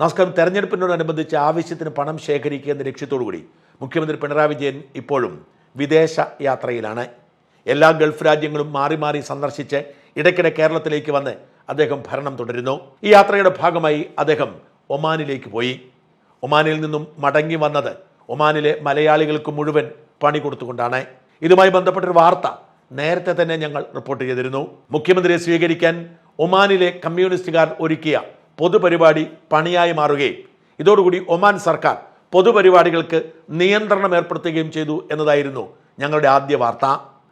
നമസ്കാരം തെരഞ്ഞെടുപ്പിനോടനുബന്ധിച്ച് ആവശ്യത്തിന് പണം ശേഖരിക്കുക എന്ന ലക്ഷ്യത്തോടുകൂടി മുഖ്യമന്ത്രി പിണറായി വിജയൻ ഇപ്പോഴും വിദേശ യാത്രയിലാണ്. എല്ലാ ഗൾഫ് രാജ്യങ്ങളും മാറി മാറി സന്ദർശിച്ച് ഇടയ്ക്കിടെ കേരളത്തിലേക്ക് വന്ന് അദ്ദേഹം ഭരണം തുടരുന്നു. ഈ യാത്രയുടെ ഭാഗമായി അദ്ദേഹം ഒമാനിലേക്ക് പോയി. ഒമാനിൽ നിന്നും മടങ്ങി വന്നത് ഒമാനിലെ മലയാളികൾക്ക് മുഴുവൻ പണി കൊടുത്തുകൊണ്ടാണ്. ഇതുമായി ബന്ധപ്പെട്ടൊരു വാർത്ത നേരത്തെ തന്നെ ഞങ്ങൾ റിപ്പോർട്ട് ചെയ്തിരുന്നു. മുഖ്യമന്ത്രിയെ സ്വീകരിക്കാൻ ഒമാനിലെ കമ്മ്യൂണിസ്റ്റുകാർ ഒരുക്കിയ പൊതുപരിപാടി പണിയായി മാറുകയും ഇതോടുകൂടി ഒമാൻ സർക്കാർ പൊതുപരിപാടികൾക്ക് നിയന്ത്രണം ഏർപ്പെടുത്തുകയും ചെയ്തു എന്നതായിരുന്നു ഞങ്ങളുടെ ആദ്യ വാർത്ത.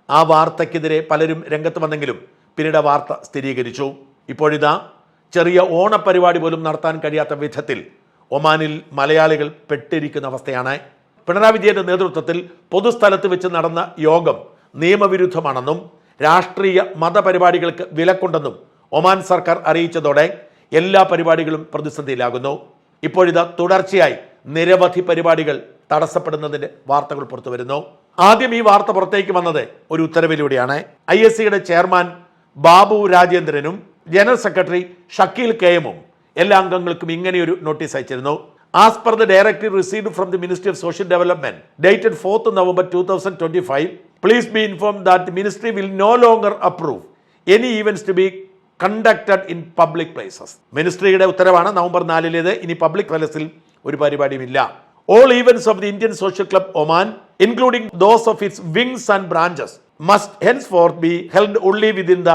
ആ വാർത്തയ്ക്കെതിരെ പലരും രംഗത്ത് വന്നെങ്കിലും പിന്നീട് വാർത്ത സ്ഥിരീകരിച്ചു. ഇപ്പോഴിതാ ചെറിയ ഓണപരിപാടി പോലും നടത്താൻ കഴിയാത്ത വിധത്തിൽ ഒമാനിൽ മലയാളികൾ പെട്ടിരിക്കുന്ന അവസ്ഥയാണ്. പിണറായി വിജയന്റെ നേതൃത്വത്തിൽ പൊതുസ്ഥലത്ത് വെച്ച് നടന്ന യോഗം നിയമവിരുദ്ധമാണെന്നും രാഷ്ട്രീയ മതപരിപാടികൾക്ക് വിലക്കുണ്ടെന്നും ഒമാൻ സർക്കാർ അറിയിച്ചതോടെ എല്ലാ പരിപാടികളും പ്രതിസന്ധിയിലാകുന്നു. ഇപ്പോഴിതാ തുടർച്ചയായി നിരവധി പരിപാടികൾ തടസ്സപ്പെടുന്നതിന്റെ വാർത്തകൾ പുറത്തുവരുന്നു. ആദ്യം ഈ വാർത്ത പുറത്തേക്ക് വന്നത് ഒരു ഉത്തരവിലൂടെയാണ്. ഐ എസ് സിയുടെ ചെയർമാൻ ബാബു രാജേന്ദ്രനും ജനറൽ സെക്രട്ടറി ഷക്കീൽ കെ എമ്മും എല്ലാ അംഗങ്ങൾക്കും ഇങ്ങനെയൊരു നോട്ടീസ് അയച്ചിരുന്നു. As per the directive received from the ministry of social development dated fourth November two thousand twenty five please be inform that ministry will no longer approve any events to be conducted in public places മിനിസ്ട്രിയുടെ ഉത്തരവാണ് November നാലിലേത്. ഇനി public പ്ലേസിൽ ഒരു പരിപാടിയുമില്ല. All events of the Indian Social Club Oman including those of its wings and branches must henceforth be held only within the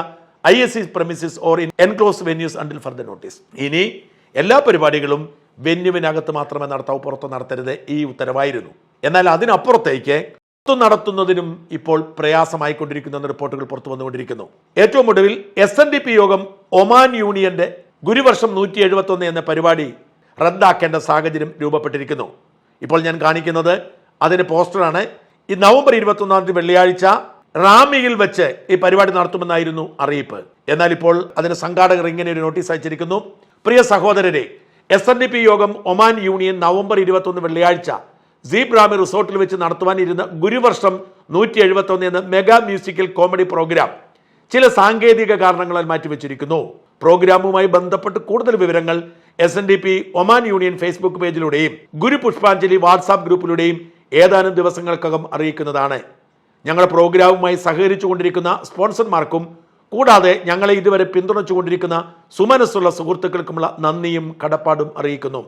I S C premises or in enclose venues until further notice ഇനി എല്ലാ പരിപാടികളും വെന്യൂവിനകത്ത് മാത്രമേ നടത്താവൂ പുറത്ത് നടത്തരുത്. ഈ ഉത്തരവായിരുന്നു. എന്നാൽ അതിനപ്പുറത്തേക്ക് പുറത്തു നടത്തുന്നതിനും ഇപ്പോൾ പ്രയാസമായിക്കൊണ്ടിരിക്കുന്ന റിപ്പോർട്ടുകൾ പുറത്തു വന്നുകൊണ്ടിരിക്കുന്നു. ഏറ്റവും ഒടുവിൽ എസ് എൻ ഡി പി യോഗം ഒമാൻ യൂണിയന്റെ ഗുരുവർഷം നൂറ്റി എഴുപത്തി ഒന്ന് എന്ന പരിപാടി റദ്ദാക്കേണ്ട സാഹചര്യം രൂപപ്പെട്ടിരിക്കുന്നു. ഇപ്പോൾ ഞാൻ കാണിക്കുന്നത് അതിന് പോസ്റ്ററാണ്. ഈ നവംബർ ഇരുപത്തി ഒന്നാം തീയതി വെള്ളിയാഴ്ച റാമിയിൽ വെച്ച് ഈ പരിപാടി നടത്തുമെന്നായിരുന്നു അറിയിപ്പ്. എന്നാൽ ഇപ്പോൾ അതിന് സംഘാടകർ ഇങ്ങനെ ഒരു നോട്ടീസ് അയച്ചിരിക്കുന്നു. പ്രിയ സഹോദരരെ എസ് എൻ ഡി പി യോഗം ഒമാൻ യൂണിയൻ നവംബർ ഇരുപത്തൊന്ന് വെള്ളിയാഴ്ച സീബ്രാമി റിസോർട്ടിൽ വെച്ച് നടത്തുവാനിരുന്ന ഗുരുവർഷം നൂറ്റി എഴുപത്തി ഒന്ന് എന്ന മെഗാ മ്യൂസിക്കൽ കോമഡി പ്രോഗ്രാം ചില സാങ്കേതിക കാരണങ്ങളാൽ മാറ്റിവെച്ചിരിക്കുന്നു. പ്രോഗ്രാമുമായി ബന്ധപ്പെട്ട് കൂടുതൽ വിവരങ്ങൾ S N D P Oman union Facebook പേജിലൂടെയും ഗുരു പുഷ്പാഞ്ജലി വാട്സാപ്പ് ഗ്രൂപ്പിലൂടെയും ഏതാനും ദിവസങ്ങൾക്കകം അറിയിക്കുന്നതാണ്. ഞങ്ങളുടെ പ്രോഗ്രാമുമായി സഹകരിച്ചുകൊണ്ടിരിക്കുന്ന സ്പോൺസർമാർക്കും കൂടാതെ ഞങ്ങളെ ഇതുവരെ പിന്തുണച്ചുകൊണ്ടിരിക്കുന്ന സുമനസ്സുള്ള സുഹൃത്തുക്കൾക്കുമുള്ള നന്ദിയും കടപ്പാടും അറിയിക്കുന്നു.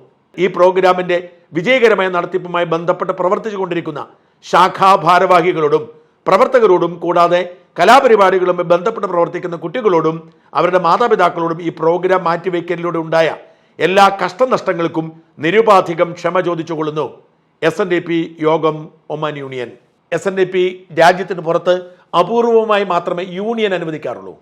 ഈ പ്രോഗ്രാമിന്റെ വിജയകരമായ നടത്തിപ്പുമായി ബന്ധപ്പെട്ട് പ്രവർത്തിച്ചുകൊണ്ടിരിക്കുന്ന ശാഖാ ഭാരവാഹികളോടും പ്രവർത്തകരോടും കൂടാതെ കലാപരിപാടികളുമായി ബന്ധപ്പെട്ട് പ്രവർത്തിക്കുന്ന കുട്ടികളോടും അവരുടെ മാതാപിതാക്കളോടും ഈ പ്രോഗ്രാം മാറ്റിവെക്കലിലൂടെ ഉണ്ടായ എല്ലാ കഷ്ടനഷ്ടങ്ങൾക്കും നിരുപാധികം ക്ഷമ ചോദിച്ചുകൊള്ളുന്നു. എസ് എൻ ഡി പി യോഗം Oman union. S N D P രാജ്യത്തിന് പുറത്ത് അപൂർവമായി മാത്രമേ യൂണിയൻ അനുവദിക്കാറുള്ളൂ.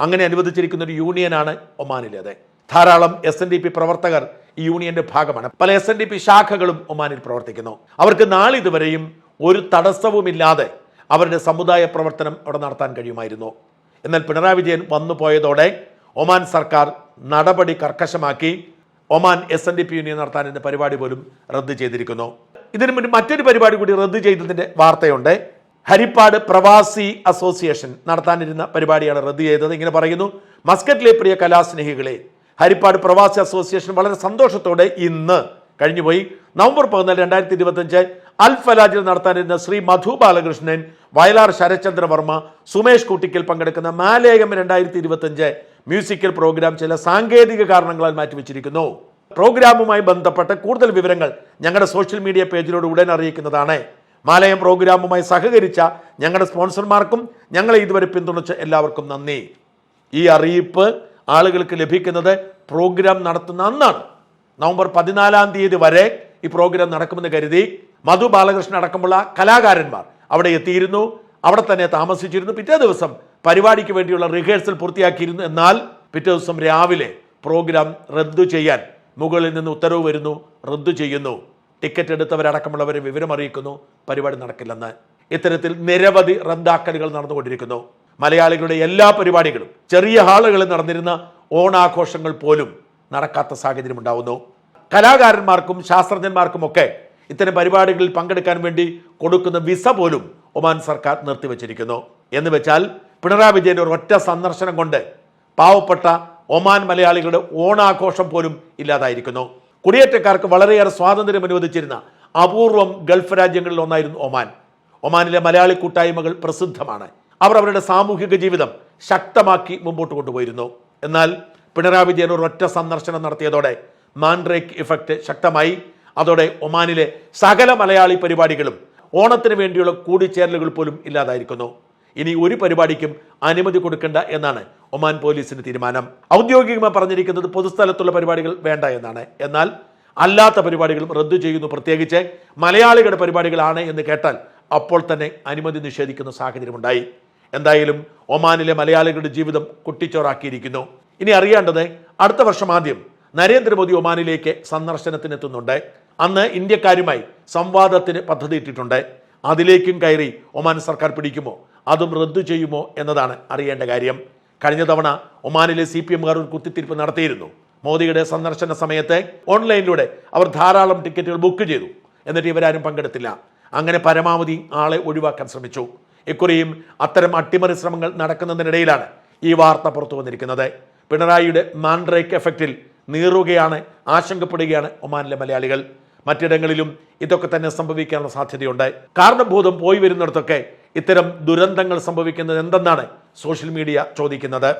അങ്ങനെ അനുവദിച്ചിരിക്കുന്ന ഒരു യൂണിയനാണ് ഒമാനിലേത്. ധാരാളം എസ് എൻ ഡി പി പ്രവർത്തകർ ഈ യൂണിയന്റെ ഭാഗമാണ്. പല എസ് എൻ ഡി പി ശാഖകളും ഒമാനിൽ പ്രവർത്തിക്കുന്നു. അവർക്ക് നാളിതുവരെയും ഒരു തടസ്സവുമില്ലാതെ അവരുടെ സമുദായ പ്രവർത്തനം അവിടെ നടത്താൻ കഴിയുമായിരുന്നു. എന്നാൽ പിണറായി വിജയൻ വന്നു പോയതോടെ ഒമാൻ സർക്കാർ നടപടി കർക്കശമാക്കി Oman S N D P union നടത്താനിന്റെ പരിപാടി പോലും റദ്ദ് ചെയ്തിരിക്കുന്നു. ഇതിനു മുൻപ് മറ്റൊരു പരിപാടി കൂടി റദ്ദ് ചെയ്തതിന്റെ വാർത്തയുണ്ട്. ഹരിപ്പാട് പ്രവാസി അസോസിയേഷൻ നടത്താനിരുന്ന പരിപാടിയാണ് റദ്ദ് ചെയ്തത്. ഇങ്ങനെ പറയുന്നു മസ്കറ്റിലെ പ്രിയ കലാസ്നേഹികളെ ഹരിപ്പാട് പ്രവാസി അസോസിയേഷൻ വളരെ സന്തോഷത്തോടെ ഇന്ന് കഴിഞ്ഞുപോയി. നവംബർ പതിനാല് രണ്ടായിരത്തി ഇരുപത്തഞ്ച് അൽ ഫലാജിൽ നടത്താനിരുന്ന ശ്രീ മധു ബാലകൃഷ്ണൻ വയലാർ ശരചന്ദ്ര വർമ്മ സുമേഷ് കുട്ടിക്കൽ പങ്കെടുക്കുന്ന മാലേയം രണ്ടായിരത്തി ഇരുപത്തഞ്ച് മ്യൂസിക്കൽ പ്രോഗ്രാം ചില സാങ്കേതിക കാരണങ്ങളാൽ മാറ്റിവെച്ചിരിക്കുന്നു. പ്രോഗ്രാമുമായി ബന്ധപ്പെട്ട കൂടുതൽ വിവരങ്ങൾ ഞങ്ങളുടെ സോഷ്യൽ മീഡിയ പേജിലൂടെ ഉടൻ അറിയിക്കുന്നതാണ്. മാലയം പ്രോഗ്രാമുമായി സഹകരിച്ച ഞങ്ങളുടെ സ്പോൺസർമാർക്കും ഞങ്ങളെ ഇതുവരെ പിന്തുണച്ച എല്ലാവർക്കും നന്ദി. ഈ അറിയിപ്പ് ആളുകൾക്ക് ലഭിക്കുന്നത് പ്രോഗ്രാം നടത്തുന്ന അന്നാണ്. നവംബർ പതിനാലാം തീയതി വരെ ഈ പ്രോഗ്രാം നടക്കുമെന്ന് കരുതി മധു ബാലകൃഷ്ണൻ അടക്കമുള്ള കലാകാരന്മാർ അവിടെ എത്തിയിരുന്നു. അവിടെ തന്നെ താമസിച്ചിരുന്നു. പിറ്റേ ദിവസം പരിപാടിക്ക് വേണ്ടിയുള്ള റിഹേഴ്സൽ പൂർത്തിയാക്കിയിരുന്നു. എന്നാൽ പിറ്റേ ദിവസം രാവിലെ പ്രോഗ്രാം റദ്ദു ചെയ്യാൻ മുകളിൽ നിന്ന് ഉത്തരവ് വരുന്നു. റദ്ദു ചെയ്യുന്നു. ടിക്കറ്റ് എടുത്തവരടക്കമുള്ളവരെ വിവരം അറിയിക്കുന്നു. പരിപാടി നടക്കില്ലെന്ന് ഇത്തരത്തിൽ നിരവധി റദ്ദാക്കലുകൾ നടന്നുകൊണ്ടിരിക്കുന്നു. മലയാളികളുടെ എല്ലാ പരിപാടികളും ചെറിയ ഹാളുകളിൽ നടന്നിരുന്ന ഓണാഘോഷങ്ങൾ പോലും നടക്കാത്ത സാഹചര്യം ഉണ്ടാവുന്നു. കലാകാരന്മാർക്കും ശാസ്ത്രജ്ഞന്മാർക്കും ഒക്കെ ഇത്തരം പരിപാടികളിൽ പങ്കെടുക്കാൻ വേണ്ടി കൊടുക്കുന്ന വിസ പോലും ഒമാൻ സർക്കാർ നിർത്തിവച്ചിരിക്കുന്നു. എന്ന് വെച്ചാൽ പിണറായി ഒരു ഒറ്റ സന്ദർശനം കൊണ്ട് പാവപ്പെട്ട ഒമാൻ മലയാളികളുടെ ഓണാഘോഷം പോലും ഇല്ലാതായിരിക്കുന്നു. കുടിയേറ്റക്കാർക്ക് വളരെയേറെ സ്വാതന്ത്ര്യം അനുവദിച്ചിരുന്ന അപൂർവം ഗൾഫ് രാജ്യങ്ങളിൽ ഒന്നായിരുന്നു ഒമാൻ. ഒമാനിലെ മലയാളി കൂട്ടായ്മകൾ പ്രസിദ്ധമാണ്. അവർ അവരുടെ സാമൂഹിക ജീവിതം ശക്തമാക്കി മുമ്പോട്ട് കൊണ്ടുപോയിരുന്നു. എന്നാൽ പിണറായി വിജയൻ ഒരു ഒറ്റ സന്ദർശനം നടത്തിയതോടെ മാൻഡ്രേക്ക് ഇഫക്റ്റ് ശക്തമായി. അതോടെ ഒമാനിലെ സകല മലയാളി പരിപാടികളും ഓണത്തിന് വേണ്ടിയുള്ള കൂടിച്ചേരലുകൾ പോലും ഇല്ലാതായിരിക്കുന്നു. ഇനി ഒരു പരിപാടിക്കും അനുമതി കൊടുക്കേണ്ട എന്നാണ് ഒമാൻ പോലീസിന്റെ തീരുമാനം. ഔദ്യോഗികമായി പറഞ്ഞിരിക്കുന്നത് പൊതുസ്ഥലത്തുള്ള പരിപാടികൾ വേണ്ട എന്നാണ്. എന്നാൽ അല്ലാത്ത പരിപാടികളും റദ്ദു ചെയ്യുന്നു പ്രത്യേകിച്ച് മലയാളികളുടെ പരിപാടികളാണ് എന്ന് കേട്ടാൽ അപ്പോൾ തന്നെ അനുമതി നിഷേധിക്കുന്ന സാഹചര്യമുണ്ടായി. എന്തായാലും ഒമാനിലെ മലയാളികളുടെ ജീവിതം കുട്ടിച്ചോറാക്കിയിരിക്കുന്നു. ഇനി അറിയേണ്ടത് അടുത്ത വർഷം ആദ്യം നരേന്ദ്രമോദി ഒമാനിലേക്ക് സന്ദർശനത്തിനെത്തുന്നുണ്ട്. അന്ന് ഇന്ത്യക്കാരുമായി സംവാദത്തിന് പദ്ധതിയിട്ടിട്ടുണ്ട്. അതിലേക്കും കയറി ഒമാൻ സർക്കാർ പിടിക്കുമോ? അതും റദ്ദു ചെയ്യുമോ എന്നതാണ് അറിയേണ്ട കാര്യം. കഴിഞ്ഞ തവണ ഒമാനിലെ സി പി എമ്മുകാർ ഒരു കുത്തിത്തിരിപ്പ് നടത്തിയിരുന്നു. മോദിയുടെ സന്ദർശന സമയത്ത് ഓൺലൈനിലൂടെ അവർ ധാരാളം ടിക്കറ്റുകൾ ബുക്ക് ചെയ്തു. എന്നിട്ട് ഇവരാരും പങ്കെടുത്തില്ല. അങ്ങനെ പരമാവധി ആളെ ഒഴിവാക്കാൻ ശ്രമിച്ചു. ഇക്കുറിയും അത്തരം അട്ടിമറി ശ്രമങ്ങൾ നടക്കുന്നതിനിടയിലാണ് ഈ വാർത്ത പുറത്തു വന്നിരിക്കുന്നത്. പിണറായിയുടെ മാൻഡ്രേക്ക് എഫക്റ്റിൽ നീറുകയാണ് ആശങ്കപ്പെടുകയാണ് ഒമാനിലെ മലയാളികൾ. മറ്റിടങ്ങളിലും ഇതൊക്കെ തന്നെ സംഭവിക്കാനുള്ള സാധ്യതയുണ്ട്. കാരണഭൂതം പോയി വരുന്നിടത്തൊക്കെ ഇത്തരം ദുരന്തങ്ങൾ സംഭവിക്കുന്നത് എന്തെന്നാണ് സോഷ്യൽ മീഡിയ ചോദിക്കുന്നത്.